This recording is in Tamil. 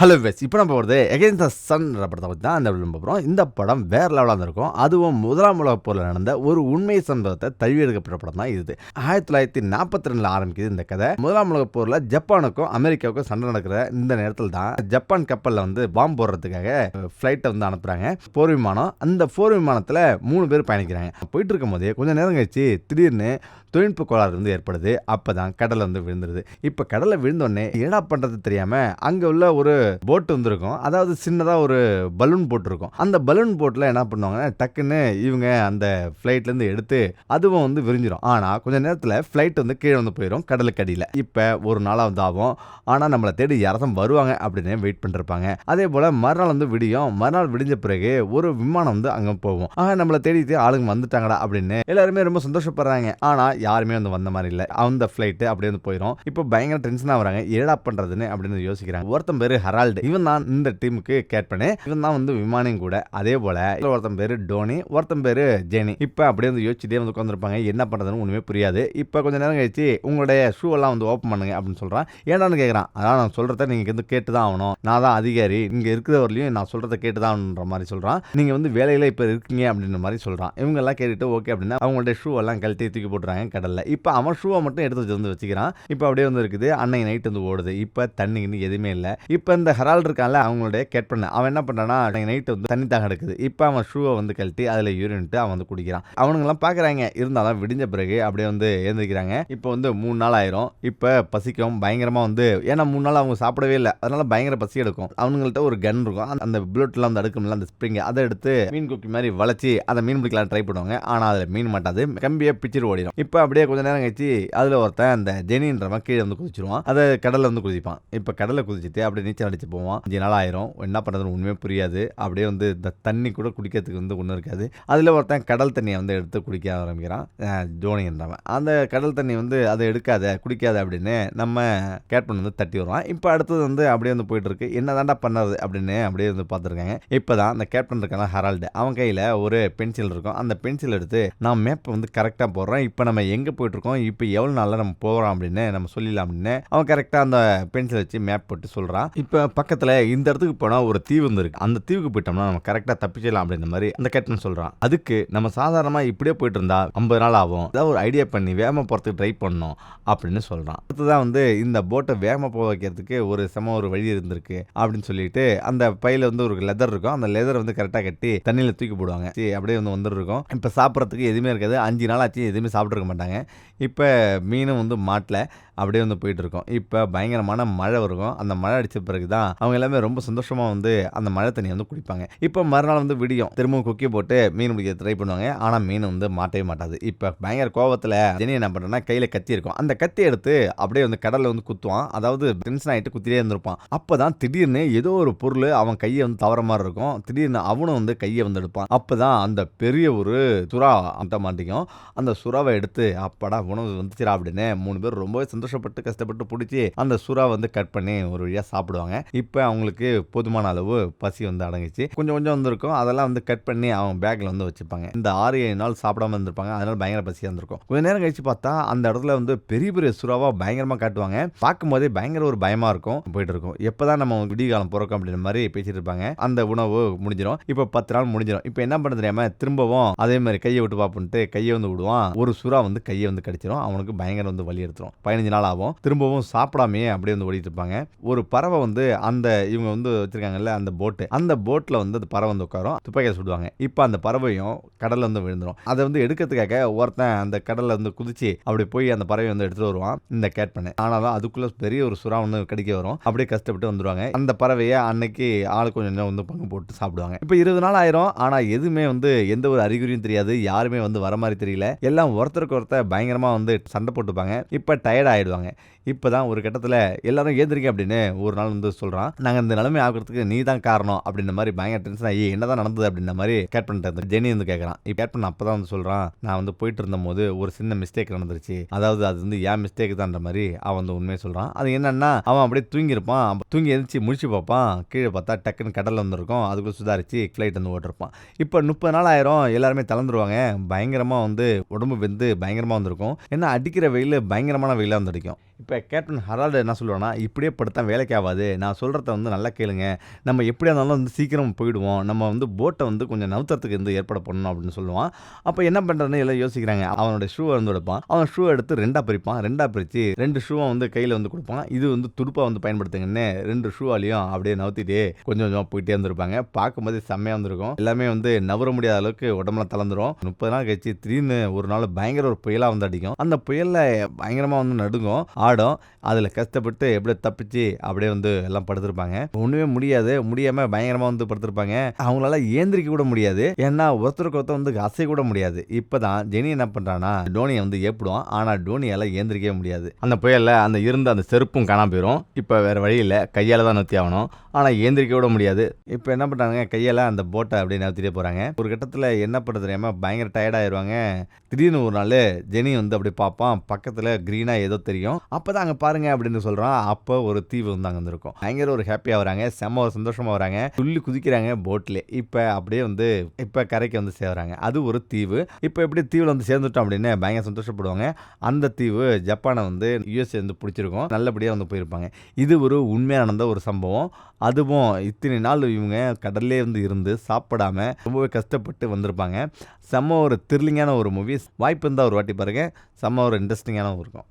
ஹலோ வெஸ் இப்போ நம்ம போகிறது எகெயின்ஸ்ட் த சன்ற படத்தை பற்றி தான் அந்த விளம்பரம் போகிறோம் இந்த படம் வேறு லெவலாக இருக்கும் அதுவும் முதலாம் உலக போரில் நடந்த ஒரு உண்மை சம்பவத்தை தழுவி எடுக்கப்பட்ட படம் தான் இது. ஆயிரத்தி தொள்ளாயிரத்தி நாற்பத்தி ரெண்டில் ஆரம்பிக்குது இந்த கதை. முதலாம் உலகப் போரில் ஜப்பானுக்கும் அமெரிக்காவுக்கும் சண்டை நடக்கிற இந்த நேரத்தில் தான் ஜப்பான் கப்பலில் வந்து பாம்பு போடுறதுக்காக ஃப்ளைட்டை வந்து அனுப்புகிறாங்க போர் விமானம் அந்த போர் விமானத்தில் மூணு பேர் பயணிக்கிறாங்க. போயிட்டு இருக்கும் போதே கொஞ்சம் நேரம் கழிச்சு திடீர்னு தொழில்நுட்ப கோளாறு வந்து ஏற்படுது. அப்போ தான் கடலில் வந்து விழுந்துருது. இப்போ கடலில் விழுந்தோடனே என்னடா பண்ணுறது தெரியாமல் அங்கே உள்ள ஒரு போட் வந்துருக்கும். அதாவது சின்னதாக ஒரு பலூன் போட்டிருக்கும் அந்த பலூன் போட்டில் என்ன பண்ணுவாங்கன்னா டக்குன்னு இவங்க அந்த ஃப்ளைட்லேருந்து எடுத்து அதுவும் வந்து விரிஞ்சிடும் ஆனால் கொஞ்ச நேரத்தில் ஃப்ளைட் வந்து கீழே வந்து போயிடும் கடலுக்கு அடியில். இப்போ ஒரு நாளாக வந்து ஆகும். ஆனால் நம்மளை தேடி யாராச்சும் வருவாங்க அப்படின்னு வெயிட் பண்ணிருப்பாங்க. அதே போல் மறுநாள் வந்து விடியும். மறுநாள் விடிஞ்ச பிறகு ஒரு விமானம் வந்து அங்கே போகும். ஆக நம்மளை தேடிட்டு ஆளுங்க வந்துட்டாங்கடா அப்படின்னு எல்லாருமே ரொம்ப சந்தோஷப்படுறாங்க. ஆனால் யாருமே வந்து வந்த மாதிரி இல்லை. அந்த ஃப்ளைட்டு அப்படியே வந்து போயிடும் இப்போ பயங்கர டென்ஷனாக வராங்க. ஏடா பண்ணுறதுன்னு அப்படின்னு யோசிக்கிறாங்க. ஒருத்தன் பேர் ஹரால்டு இவன் தான் இந்த டீமுக்கு கேட்பனு. இவன் தான் வந்து விமானியும் கூட. அதே போல் ஒருத்தன் பேர் டோனி ஒருத்தன் பேர் ஜெனி இப்போ அப்படியே வந்து யோசிச்சுட்டே வந்து உட்காந்துருப்பாங்க என்ன பண்ணுறதுன்னு ஒன்றுமே புரியாது. இப்போ கொஞ்ச நேரம் கழிச்சு உங்களுடைய ஷூ எல்லாம் வந்து ஓப்பன் பண்ணுங்க அப்படின்னு சொல்கிறான் ஏடான்னு கேட்குறான் அதான் நான் சொல்கிறத நீங்கள் வந்து கேட்டு தான் ஆகணும். நான் தான் அதிகாரி. இங்கே இருக்கிறவரையும் நான் சொல்கிறத கேட்டு தான் ஆகணுன்ற மாதிரி சொல்கிறான் நீங்கள் வந்து வேலையில் இப்போ இருக்கீங்க அப்படின்ற மாதிரி சொல்கிறான் இவங்க எல்லாம் கேட்டுட்டு ஓகே அப்படின்னா அவங்களுடைய ஷூ எல்லாம் கழட்டி தூக்கி போட்டுறாங்க. கடலில். இப்போ அவன் ஷூவை மட்டும் எடுத்து வச்சு வந்து வச்சுக்கிறான். இப்போ அப்படியே வந்து இருக்குது. அன்னைக்கு நைட் வந்து ஓடுது. இப்போ தண்ணி இன்னும் எதுவுமே இல்லை. இப்போ இந்த ஹரால் இருக்கான்ல அவங்களுடைய கேட் பண்ண அவன் என்ன பண்ணுறான்னா அன்னைக்கு நைட்டு வந்து தண்ணி தாக எடுக்குது இப்போ அவன் ஷூவை வந்து கழட்டி அதில் யூரின்ட்டு அவன் வந்து குடிக்கிறான். அவனுங்கெல்லாம் பார்க்குறாங்க இருந்தாலும் விடிஞ்ச பிறகு அப்படியே வந்து எழுந்திருக்கிறாங்க. இப்போ வந்து மூணு நாள் ஆயிரும். இப்போ பசிக்கும். பயங்கரமாக வந்து ஏன்னா மூணு நாள் அவங்க சாப்பிடவே இல்லை. அதனால பயங்கர பசி எடுக்கும். அவனுங்கள்ட்ட ஒரு கன் இருக்கும். அந்த- அந்த புல்லட்லாம் வந்து அடுக்கும்ல அந்த ஸ்ப்ரிங் அதை எடுத்து மீன் குக்கி மாதிரி வளைச்சி அதை மீன் பிடிக்கலாம் ட்ரை பண்ணுவாங்க. ஆனால் அதில் மீன் மாட்டாது. கம்பியை பிச்சிட்டு ஓடிடும் இப்போ அப்படியே கொஞ்ச நேரம் கழிச்சு அதில் ஒருத்தன் அந்த ஜெனின்றவன் கீழே வந்து குதிச்சிருவான். அதை கடலில் வந்து குதிப்பான். இப்போ கடலில் குதிச்சுட்டு அப்படியே நீச்சல் அடிச்சு போவான். அஞ்சு நாள் ஆயிரும். என்ன பண்ணுறதுன்னு உண்மையே புரியாது. அப்படியே வந்து இந்த தண்ணி கூட குடிக்கிறதுக்கு வந்து ஒன்றும் இருக்காது. அதில் ஒருத்தன் கடல் தண்ணியை வந்து எடுத்து குடிக்க ஆரம்பிக்கிறான். ஜோனின்றவன். அந்த கடல் தண்ணி வந்து அதை எடுக்காத குடிக்காத அப்படின்னு நம்ம கேட்பன் வந்து தட்டி வருவான் இப்போ அடுத்தது வந்து அப்படியே வந்து போயிட்டு இருக்கு. என்ன தாண்டா அப்படின்னு அப்படியே வந்து பார்த்துருக்காங்க. இப்போ தான் அந்த கேப்டன் இருக்கான ஹரால்டு. அவன் கையில் ஒரு பென்சில் இருக்கும். அந்த பென்சில் எடுத்து நான் மேப்பை வந்து கரெக்டாக போடுறோம் இப்போ நம்ம எங்கே போயிட்டுருக்கோம்? இப்போ எவ்வளோ நாளில் நம்ம போகிறோம் அப்படின்னு நம்ம சொல்லிடலாம் அப்படின்னு அவன் கரெக்டாக அந்த பென்சில் வச்சு மேப் போட்டு சொல்கிறான் இப்போ பக்கத்தில் இந்த இடத்துக்கு போனால் ஒரு தீவு வந்து அந்த தீவுக்கு போயிட்டோம்னா நம்ம கரெக்டாக தப்பிச்சிடலாம் அப்படின்ற மாதிரி அந்த கேப்டன் சொல்கிறான் அதுக்கு நம்ம சாதாரணமாக இப்படியே போயிட்டு இருந்தா ஐம்பது நாள் ஆகும். ஏதாவது ஒரு ஐடியா பண்ணி வேகமாக போகிறதுக்கு ட்ரை பண்ணணும் அப்படின்னு சொல்கிறான் அடுத்ததான் வந்து இந்த போட்டை வேகமாக போக வைக்கிறதுக்கு ஒரு செம ஒரு வழி இருந்திருக்கு அப்படின்னு சொல்லிட்டு அந்த பையில வந்து ஒரு லெதர் இருக்கும். அந்த லெதர் வந்து கரெக்டாக கட்டி தண்ணியில் தூக்கி போடுவாங்க. சரி, அப்படியே வந்து வந்துருக்கும். இப்போ சாப்பிட்றதுக்கு எதுவுமே இருக்காது. அஞ்சு நாள் ஆச்சு எதுவுமே சாப்பிட்ருக்க மாட்டாங்க. மாட்டாங்க இப்போ மீனும் வந்து மாட்டில் அப்படியே வந்து போயிட்டு இருக்கோம் இப்போ பயங்கரமான மழை இருக்கும் அந்த மழை அடித்த பிறகு தான் அவங்க எல்லாமே ரொம்ப சந்தோஷமாக வந்து அந்த மழை தண்ணியை வந்து குடிப்பாங்க. இப்போ மறுநாள் வந்து விடியும். திரும்பவும் கொக்கி போட்டு மீன் பிடிக்க ட்ரை பண்ணுவாங்க. ஆனால் மீன் வந்து மாட்டவே மாட்டாது. இப்போ பயங்கர கோவத்தில் ஜெனி என்ன பண்ணுறேன்னா கையில் கத்தி இருக்கும். அந்த கத்தி எடுத்து அப்படியே வந்து கடலில் வந்து குத்துவான். அதாவது டென்ஷன் ஆகிட்டு குத்திட்டே இருந்திருப்பான். அப்போ தான் திடீர்னு ஏதோ ஒரு பொருள் அவன் கையை வந்து தவற மாதிரி இருக்கும். திடீர்னு அவனும் வந்து கையை வந்து எடுப்பான். அப்போ தான் அந்த பெரிய ஒரு சுறா அந்த மாட்டிக்கும் அந்த சுறாவை எடுத்து அப்பாடா உணவு வந்து அப்படின்னு மூணு பேர் ரொம்பவே சந்தோஷப்பட்டு கஷ்டப்பட்டு பிடிச்சி அந்த சுறா வந்து கட் பண்ணி ஒரு வழியாக சாப்பிடுவாங்க. இப்போ அவங்களுக்கு போதுமான அளவு பசி வந்து அடங்குச்சு. கொஞ்சம் கொஞ்சம் வந்திருக்கும். அதெல்லாம் வந்து கட் பண்ணி அவங்க பேக்கில் வந்து வச்சுப்பாங்க. இந்த ஆறு ஏழு நாள் சாப்பிடாம இருந்திருப்பாங்க. அதனால பயங்கர பசியாக இருந்திருக்கும். கொஞ்ச நேரம் கழிச்சு பார்த்தா அந்த இடத்துல வந்து பெரிய பெரிய சுறாவாக பயங்கரமாக காட்டுவாங்க. பார்க்கும்போதே பயங்கர ஒரு பயமாக இருக்கும். போயிட்டு இருக்கும். எப்போ தான் நம்ம விடிகாலம் பிறக்கும் அப்படின்ற மாதிரி பேசிட்டு இருப்பாங்க. அந்த உணவு முடிஞ்சிடும் இப்போ பத்து நாள் முடிஞ்சிடும் இப்போ என்ன பண்ண தெரியாமல் திரும்பவும் அதே மாதிரி கையை விட்டு பார்ப்போன்ட்டு கையை வந்து விடுவான். ஒரு சுறா வந்து கையை வந்து கடிச்சிடும் அவனுக்கு பயங்கர வந்து வலி எடுத்துரும். பதினஞ்சு நாள் ஆகும். திரும்பவும் சாப்பிடாமையே அப்படியே வந்து ஓடிட்டு இருப்பாங்க. ஒரு பறவை வந்து அந்த இவங்க வந்து வச்சிருக்காங்கல்ல அந்த போட்டு அந்த போட்டில் வந்து அந்த பறவை வந்து உட்காரும். துப்பாக்கியை சுடுவாங்க. இப்போ அந்த பறவையும் கடலில் வந்து விழுந்துரும். அதை வந்து எடுக்கிறதுக்காக ஒருத்தன் அந்த கடலில் வந்து குதிச்சு அப்படி போய் அந்த பறவை வந்து எடுத்துட்டு வருவான். இந்த கேட் பண்ணு. ஆனாலும் அதுக்குள்ள பெரிய ஒரு சுறா ஒன்று கடிக்க வரும். அப்படியே கஷ்டப்பட்டு வந்துடுவாங்க அந்த பறவையை அன்னைக்கு ஆள் கொஞ்சம் கொஞ்சம் வந்து பங்கு போட்டு சாப்பிடுவாங்க. இப்போ இருபது நாள் ஆயிரும். ஆனால் எதுவுமே வந்து எந்த ஒரு அறிகுறியும் தெரியாது. யாருமே வந்து வர மாதிரி தெரியல. எல்லாம் ஒருத்தருக்கு ஒருத்தர் பயங்கரமா வந்து சண்டை போட்டுப்பாங்க. இப்போ டயர்ட் இப்போ தான் ஒரு கட்டத்தில் எல்லாரும் ஏந்திரிக்க அப்படின்னு ஒரு நாள் வந்து சொல்கிறான் நாங்கள் இந்த நிலைமை ஆகிறதுக்கு நீ தான் காரணம் அப்படின்ற மாதிரி பயங்கர டென்ஷன் ஆகி என்னதான் நடந்தது அப்படின்ற மாதிரி கேட் பண்ணிட்டு ஜெனி வந்து கேட்குறான் இப்போ கேட் பண்ண அப்பதான் வந்து சொல்கிறான் நான் வந்து போயிட்டு இருந்த போது ஒரு சின்ன மிஸ்டேக் நடந்துருச்சு. அதாவது அது வந்து ஏன் மிஸ்டேக் தான்ற மாதிரி அவன் வந்து உண்மையை சொல்கிறான் அது என்னன்னா அவன் அப்படியே தூங்கியிருப்பான். தூங்கி எந்திரிச்சு முடிச்சு பார்ப்பான். கீழே பார்த்தா டக்குன்னு கடலில் வந்துருக்கும். அதுக்குள்ள சுதாரிச்சு ஃப்ளைட் வந்து ஓட்டிருப்பான். இப்போ முப்பது நாள் ஆயிரம். எல்லாருமே தளர்ந்துருவாங்க. பயங்கரமாக வந்து உடம்பு வெந்து பயங்கரமாக வந்திருக்கும். ஏன்னா அடிக்கிற வெயில் பயங்கரமான வெயிலாக வந்து அடிக்கும் இப்போ கேப்டன் ஹரால்டு என்ன சொல்லுவேன்னா இப்படியே படுத்தா வேலைக்கு ஆகாது. நான் சொல்கிறத வந்து நல்லா கேளுங்க. நம்ம எப்படியா இருந்தாலும் வந்து சீக்கிரம் போயிடுவோம். நம்ம வந்து போட்டை வந்து கொஞ்சம் நவுத்துறதுக்கு வந்து ஏற்பாடு பண்ணணும் அப்படின்னு சொல்லுவான். அப்போ என்ன பண்ணுறதுன்னு எல்லாம் யோசிக்கிறாங்க. அவனோட ஷூவை வந்து எடுப்பான். அவன் ஷூ எடுத்து ரெண்டாக பிரிப்பான். ரெண்டாக பிரித்து ரெண்டு ஷூவை வந்து கையில் வந்து கொடுப்பான். இது வந்து துடுப்பாக வந்து பயன்படுத்துங்கன்னு ரெண்டு ஷூவாலையும் அப்படியே நவுத்திட்டே கொஞ்சம் கொஞ்சமாக போயிட்டே இருந்திருப்பாங்க. பார்க்கும்போது செம்மையாக வந்திருக்கும் எல்லாமே வந்து நவர முடியாத அளவுக்கு உடம்புலாம் தளர்ந்துடும் முப்பது நாள் கழிச்சு திடீர்னு ஒரு நாள் பயங்கர ஒரு புயலாக வந்து அடிக்கும். அந்த புயலில் பயங்கரமாக வந்து நடுங்கும். ஆடும். அதில் கஷ்டப்பட்டு எப்படியோ தப்பிச்சு அப்படியே வந்து எல்லாம் படுத்திருப்பாங்க. ஒன்றுமே முடியாது. முடியாமல் பயங்கரமாக வந்து படுத்திருப்பாங்க. அவங்களால ஏந்திரிக்க கூட முடியாது. ஏன்னா ஒருத்தருக்கு ஒருத்தர் வந்து அசை கூட முடியாது. இப்போ தான் ஜெனி என்ன பண்ணுறான்னா டோனியை வந்து ஏப்பிடுவான். ஆனால் டோனியால் ஏந்திரிக்கவே முடியாது. அந்த புயலில் அந்த இருந்த அந்த செருப்பும் காணாம போயிடும் இப்போ வேற வழியில் கையால் தான் நிறுத்தி ஆகணும். ஆனால் ஏந்திரிக்க கூட முடியாது. இப்போ என்ன பண்ணுறாங்க கையால் அந்த போட்டை அப்படி நத்திட்டே போகிறாங்க ஒரு கட்டத்தில் என்ன பண்ணுறது தெரியாமல் பயங்கர டயர்டாயிருவாங்க திடீர்னு ஒரு நாள் ஜெனி வந்து அப்படி பார்ப்பான். பக்கத்தில் க்ரீனாக ஏதோ தெரியும். அப்போ தான் அங்கே பாருங்க அப்படின்னு சொல்கிறோம் அப்போ ஒரு தீவு வந்து அங்கே வந்துருக்கும். பயங்கர ஒரு ஹாப்பியாக வராங்க. செம்ம ஒரு சந்தோஷமாக வராங்க. துள்ளி குதிக்கிறாங்க போட்டில் இப்போ அப்படியே வந்து இப்போ கரைக்கு வந்து சேர்றாங்க. அது ஒரு தீவு. இப்போ எப்படி தீவில் வந்து சேர்ந்துட்டோம் அப்படின்னு பயங்கர சந்தோஷப்படுவாங்க. அந்த தீவு ஜப்பானை வந்து யூஎஸ்ஏ வந்து பிடிச்சிருக்கும். நல்லபடியாக வந்து போயிருப்பாங்க. இது ஒரு உண்மையாக நடந்த ஒரு சம்பவம். அதுவும் இத்தனை நாள் இவங்க கடல்லே வந்து இருந்து சாப்பிடாம ரொம்பவே கஷ்டப்பட்டு வந்திருப்பாங்க. செம்ம ஒரு த்ரில்லிங்கான ஒரு மூவி வாய்ப்பு இருந்தால் ஒரு வாட்டி பாருங்கள் செம்ம ஒரு இன்ட்ரெஸ்டிங்கான இருக்கும்.